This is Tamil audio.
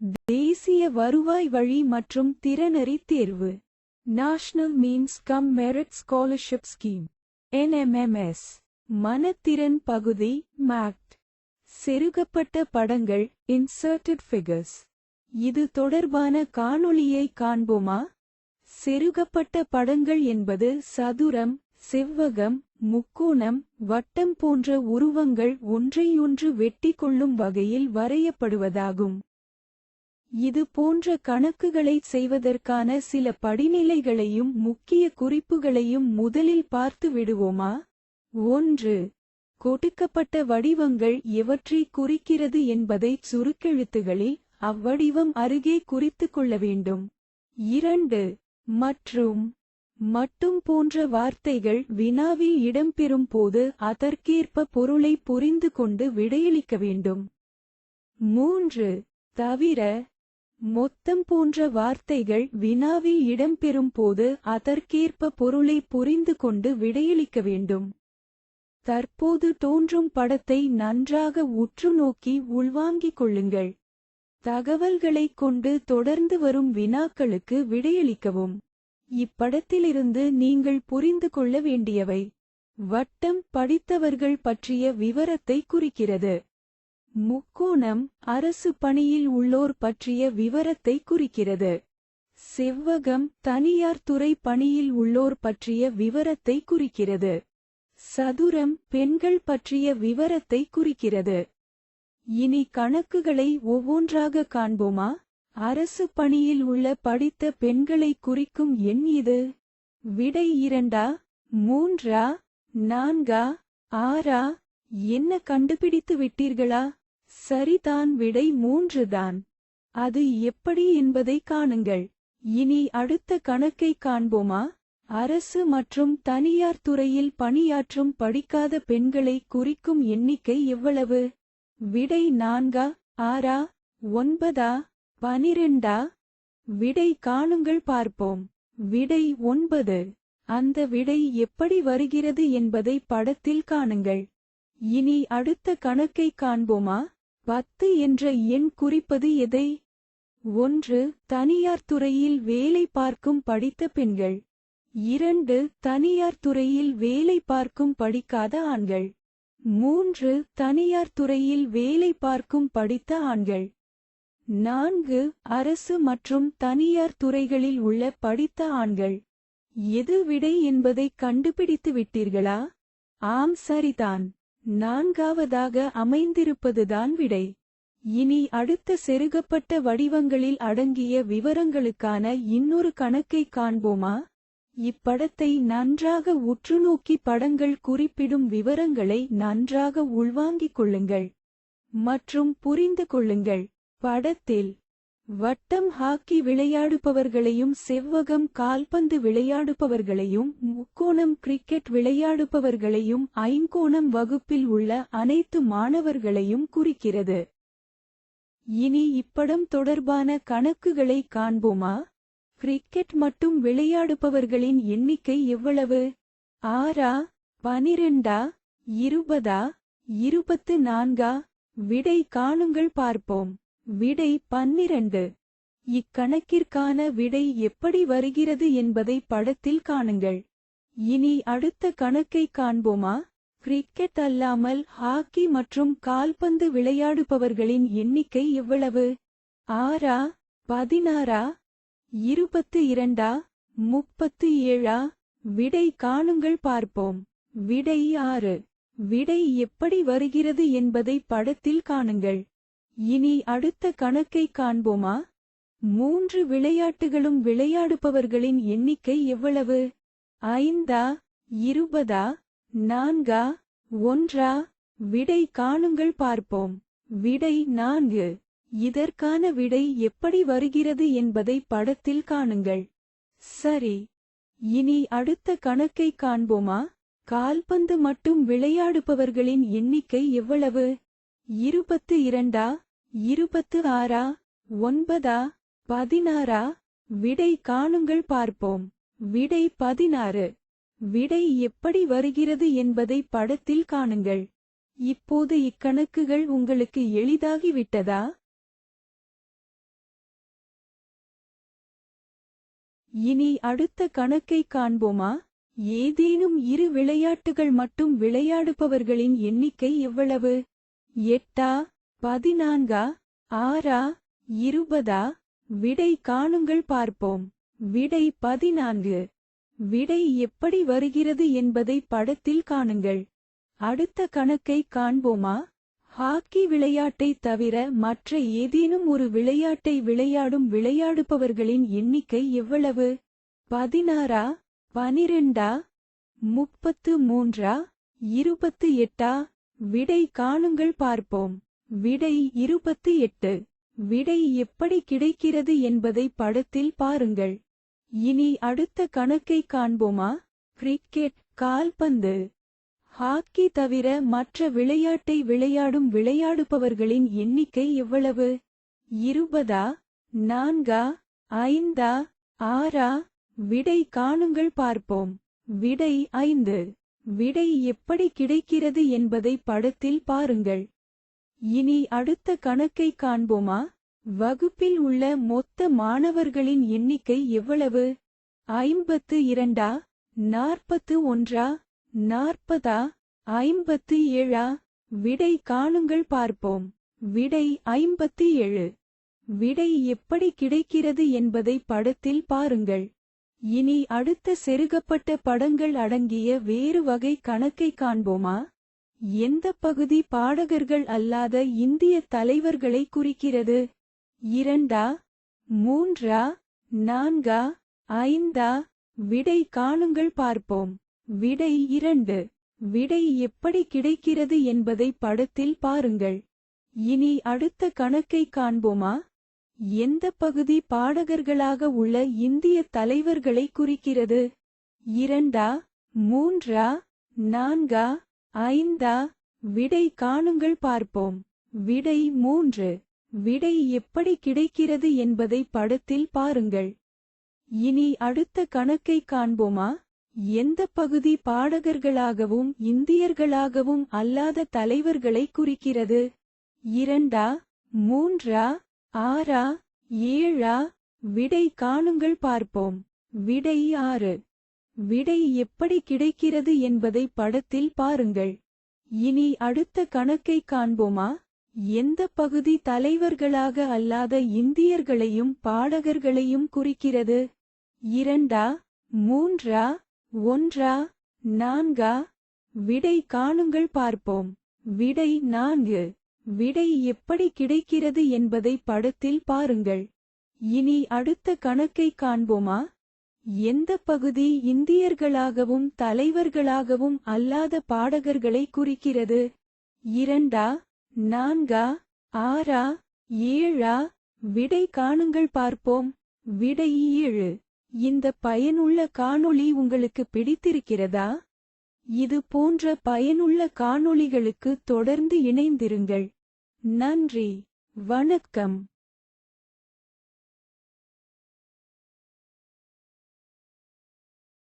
தேசிய வருவாய் வழி மற்றும் திறனறி தேர்வு. National means cum merit scholarship scheme NMMS மனத்திறன் பகுதி மேக்ட் செருகப்பட்ட படங்கள் இன்சர்டட் ஃபிகர்ஸ் இது தொடர்பான காணொளியை காண்போமா? செருகப்பட்ட படங்கள் என்பது சதுரம் செவ்வகம் முக்கோணம் வட்டம் போன்ற உருவங்கள் ஒன்றையொன்று வெட்டி கொள்ளும் வகையில் வரையப்படுவதாகும். இது போன்ற கணக்குகளை செய்வதற்கான சில படிநிலைகளையும் முக்கிய குறிப்புகளையும் முதலில் பார்த்து விடுவோமா? ஒன்று கொடுக்கப்பட்ட வடிவங்கள் எவற்றை குறிக்கிறது என்பதை சுருக்கெழுத்துகளில் அவ்வடிவம் அருகே குறித்துக் கொள்ள வேண்டும். இரண்டு மற்றும் மட்டும் போன்ற வார்த்தைகள் வினாவில் இடம்பெறும் போது அதற்கேற்ப பொருளை புரிந்து கொண்டு விடையளிக்க வேண்டும். மூன்று தவிர மொத்தம் போன்ற வார்த்தைகள் வினாவி இடம்பெறும் போது அதற்கேற்ப பொருளை புரிந்து கொண்டு விடையளிக்க வேண்டும். தற்போது தோன்றும் படத்தை நன்றாக உற்று நோக்கி உள்வாங்கிக் கொள்ளுங்கள். தகவல்களைக் கொண்டு தொடர்ந்து வரும் வினாக்களுக்கு விடையளிக்கவும். இப்படத்திலிருந்து நீங்கள் புரிந்து கொள்ள வேண்டியவை. வட்டம் படித்தவர்கள் பற்றிய விவரத்தை குறிக்கிறது. முக்கோணம் அரசு பணியில் உள்ளோர் பற்றிய விவரத்தை குறிக்கிறது. செவ்வகம் தனியார் துறை பணியில் உள்ளோர் பற்றிய விவரத்தை குறிக்கிறது. சதுரம் பெண்கள் பற்றிய விவரத்தை குறிக்கிறது. இனி கணக்குகளை ஒவ்வொன்றாக காண்போமா? அரசு பணியில் உள்ள படித்த பெண்களை குறிக்கும் எண் இது. விடை இரண்டா? மூன்றா? நான்கா? ஆறா? என்ன கண்டுபிடித்து விட்டீர்களா? சரிதான் விடை மூன்றுதான். அது எப்படி என்பதை காணுங்கள். இனி அடுத்த கணக்கை காண்போமா? அரசு மற்றும் தனியார் துறையில் பணியாற்றும் படிக்காத பெண்களை குறிக்கும் எண்ணிக்கை எவ்வளவு? விடை நான்கா? ஆறா? ஒன்பதா? பனிரெண்டா? விடை காணுங்கள் பார்ப்போம். விடை ஒன்பது. அந்த விடை எப்படி வருகிறது என்பதை படத்தில் காணுங்கள். இனி அடுத்த கணக்கை காண்போமா? பத்து என்ற எண் குறிப்பது எதை? ஒன்று தனியார் துறையில் வேலை பார்க்கும் படித்த பெண்கள். இரண்டு தனியார் துறையில் வேலை பார்க்கும் படிக்காத ஆண்கள். மூன்று தனியார் துறையில் வேலை பார்க்கும் படித்த ஆண்கள். நான்கு அரசு மற்றும் தனியார் துறைகளில் உள்ள படித்த ஆண்கள். எது விடை என்பதை கண்டுபிடித்து விட்டீர்களா? ஆம் சரிதான். நான்காவதாக அமைந்திருப்பதுதான் விடை. இனி அடுத்த செருகப்பட்ட வடிவங்களில் அடங்கிய விவரங்களுக்கான இன்னொரு கணக்கை காண்போமா? இப்படத்தை நன்றாக உற்றுநோக்கி படங்கள் குறிப்பிடும் விவரங்களை நன்றாக உள்வாங்கிக் கொள்ளுங்கள். மற்றும் புரிந்து கொள்ளுங்கள். படத்தில் வட்டம் ஹாக்கி விளையாடுபவர்களையும் செவ்வகம் கால்பந்து விளையாடுபவர்களையும் முக்கோணம் கிரிக்கெட் விளையாடுபவர்களையும் ஐங்கோணம் வகுப்பில் உள்ள அனைத்து மாணவர்களையும் குறிக்கிறது. இனி இப்படம் தொடர்பான கணக்குகளை காண்போமா? கிரிக்கெட் மட்டும் விளையாடுபவர்களின் எண்ணிக்கை எவ்வளவு? ஆறா? பனிரெண்டா? இருபதா? இருபத்து நான்கா? விடை காணுங்கள் பார்ப்போம். விடை பன்னிரண்டு. இக்கணக்கிற்கான விடை எப்படி வருகிறது என்பதை படத்தில் காணுங்கள். இனி அடுத்த கணக்கை காண்போமா? கிரிக்கெட் அல்லாமல் ஹாக்கி மற்றும் கால்பந்து விளையாடுபவர்களின் எண்ணிக்கை எவ்வளவு? ஆறா பதினாறா இருபத்து இரண்டா முப்பத்து ஏழா விடை காணுங்கள் பார்ப்போம். விடை ஆறு. விடை எப்படி வருகிறது என்பதை படத்தில் காணுங்கள். இனி அடுத்த கணக்கை காண்போமா? மூன்று விளையாட்டுகளும் விளையாடுபவர்களின் எண்ணிக்கை எவ்வளவு? ஐந்தா? இருபதா? நான்கா? ஒன்றா? விடை காணுங்கள் பார்ப்போம். விடை நான்கு. இதற்கான விடை எப்படி வருகிறது என்பதை படத்தில் காணுங்கள். சரி. இனி அடுத்த கணக்கை காண்போமா? கால்பந்து மட்டும் விளையாடுபவர்களின் எண்ணிக்கை எவ்வளவு? இருபத்து இரண்டா? இருபத்து ஆறா ஒன்பதா பதினாறா? விடை காணுங்கள் பார்ப்போம். விடை பதினாறு. விடை எப்படி வருகிறது என்பதை படத்தில் காணுங்கள். இப்போது இக்கணக்குகள் உங்களுக்கு எளிதாகிவிட்டதா? இனி அடுத்த கணக்கை காண்போமா? ஏதேனும் இரு விளையாட்டுகள் மட்டும் விளையாடுபவர்களின் எண்ணிக்கை எவ்வளவு? எட்டா பதினான்கா? ஆறா? இருபதா? விடை காணுங்கள் பார்ப்போம். விடை பதினான்கு. விடை எப்படி வருகிறது என்பதை படத்தில் காணுங்கள். அடுத்த கணக்கை காண்போமா? ஹாக்கி விளையாட்டை தவிர மற்ற ஏதேனும் ஒரு விளையாட்டை விளையாடும் விளையாடுபவர்களின் எண்ணிக்கை எவ்வளவு? பதினாறா? பனிரெண்டா? முப்பத்து மூன்றா? இருபத்து எட்டா? விடை காணுங்கள் பார்ப்போம். விடை இருபத்து எட்டு. விடை எப்படி கிடைக்கிறது என்பதை படத்தில் பாருங்கள். இனி அடுத்த கணக்கை காண்போமா? கிரிக்கெட் கால்பந்து. ஹாக்கி தவிர மற்ற விளையாட்டை விளையாடும் விளையாடுபவர்களின் எண்ணிக்கை எவ்வளவு? இருபதா? நான்கா? ஐந்தா? ஆறா? விடை காணுங்கள் பார்ப்போம். விடை ஐந்து. விடை எப்படி கிடைக்கிறது என்பதை படத்தில் பாருங்கள். இனி அடுத்த கணக்கை காண்போமா? வகுப்பில் உள்ள மொத்த மாணவர்களின் எண்ணிக்கை எவ்வளவு? ஐம்பத்து இரண்டா? நாற்பத்து ஒன்றா? நாற்பதா? ஐம்பத்து ஏழா? விடை காணுங்கள் பார்ப்போம். விடை ஐம்பத்து ஏழு. விடை எப்படி கிடைக்கிறது என்பதை படத்தில் பாருங்கள். இனி அடுத்த செருகப்பட்ட படங்கள் அடங்கிய வேறு வகை கணக்கை காண்போமா? எந்த பகுதி பாடகர்கள் அல்லாத இந்திய தலைவர்களை குறிக்கிறது? இரண்டா? மூன்றா? நான்கா? ஐந்தா? விடை காணுங்கள் பார்ப்போம். விடை இரண்டு. விடை எப்படி கிடைக்கிறது என்பதை படத்தில் பாருங்கள். இனி அடுத்த கணக்கை காண்போமா? எந்த பகுதி பாடகர்களாக உள்ள இந்திய தலைவர்களை குறிக்கிறது? இரண்டா? மூன்றா? நான்கா? ஐந்தா விடை காணுங்கள் பார்ப்போம். விடை மூன்று விடை எப்படி கிடைக்கிறது என்பதை படத்தில் பாருங்கள். இனி அடுத்த கணக்கை காண்போமா? எந்த பகுதி பாடகர்களாகவும் இந்தியர்களாகவும் அல்லாத தலைவர்களை குறிக்கிறது? இரண்டா மூன்றா ஆறா ஏழா? விடை காணுங்கள் பார்ப்போம். விடை ஆறு விடை எப்படி கிடைக்கிறது என்பதை படத்தில் பாருங்கள். இனி அடுத்த கணக்கை காண்போமா? எந்த பகுதி தலைவர்களாக அல்லாத இந்தியர்களையும் பாடகர்களையும் குறிக்கிறது? இரண்டா மூன்றா ஒன்றா நான்கா? விடை காணுங்கள் பார்ப்போம். விடை நான்கு. விடை எப்படி கிடைக்கிறது என்பதை படத்தில் பாருங்கள். இனி அடுத்த கணக்கை காண்போமா? எந்த பகுதி இந்தியர்களாகவும் தலைவர்களாகவும் அல்லாத பாடகர்களை குறிக்கிறது? இரண்டா நான்கா ஆறா ஏழா? விடை காணுங்கள் பார்ப்போம். விடை ஏழு. இந்த பயனுள்ள காணொளி உங்களுக்கு பிடித்திருக்கிறதா? இது போன்ற பயனுள்ள காணொளிகளுக்கு தொடர்ந்து இணைந்திருங்கள். நன்றி. வணக்கம்.